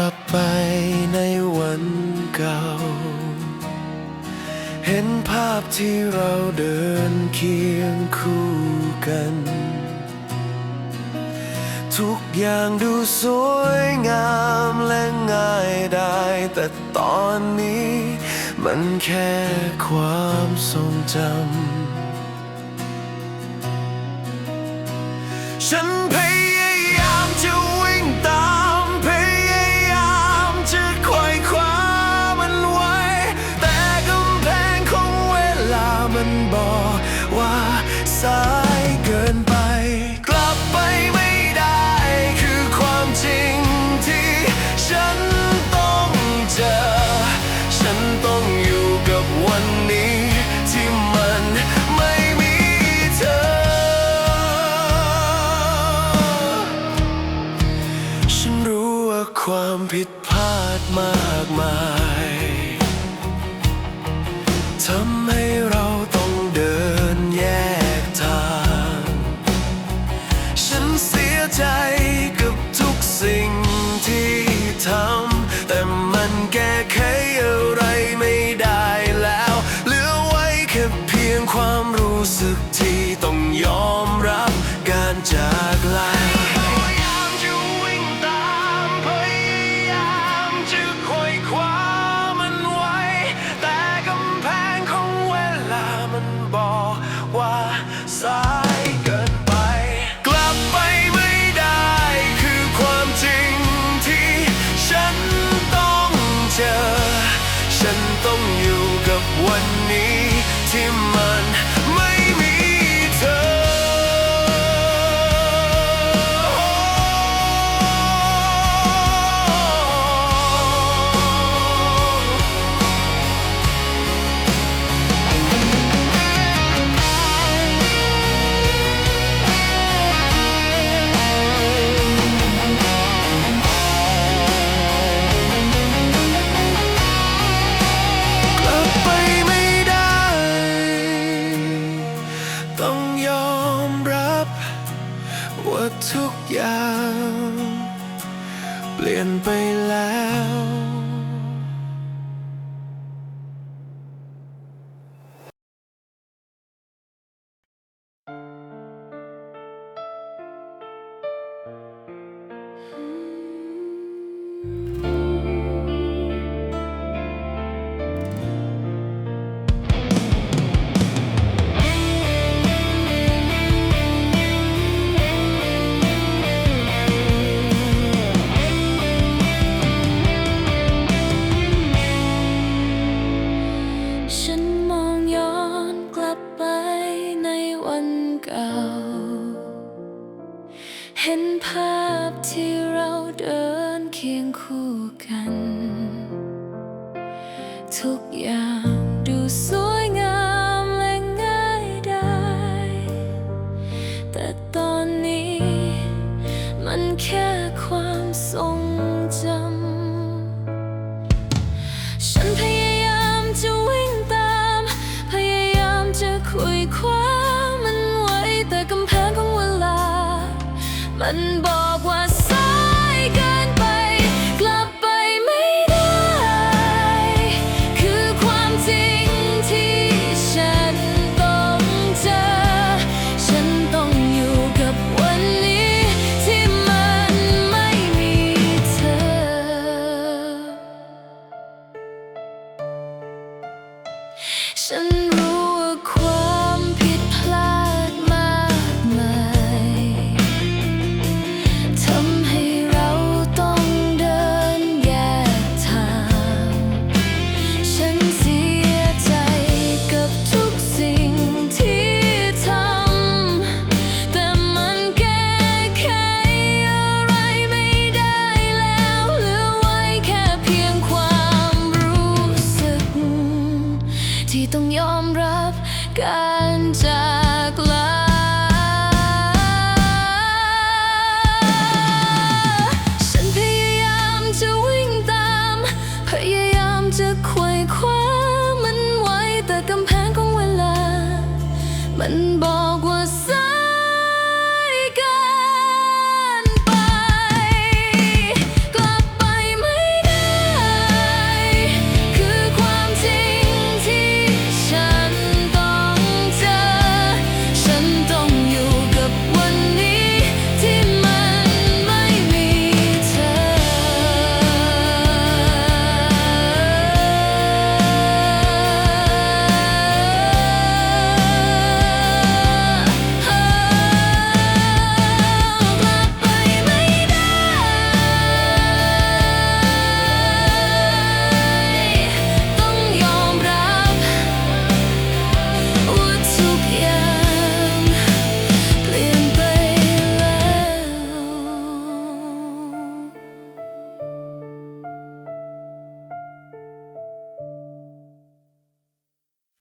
ลับไปในวันเก่า เห็นภาพที่เราเดินเคียงคู่กัน ทุกอย่างดูสวยงามและง่ายได้ แต่ตอนนี้มันแค่ความทรงจำฉันพย ความรู้สึกที่ต้องยอมรับการจาก ยาว เปลี่ยนไปแล้ว ทุกอย่างดูสวยงามและง่ายได้ แต่ตอนนี้มันแค่ความทรงจำ ฉันพยายามจะวิ่งตาม พยายามจะคุยความมันไว้แต่กำแพงของเวลา มันบอก 什么？Bỏ 贵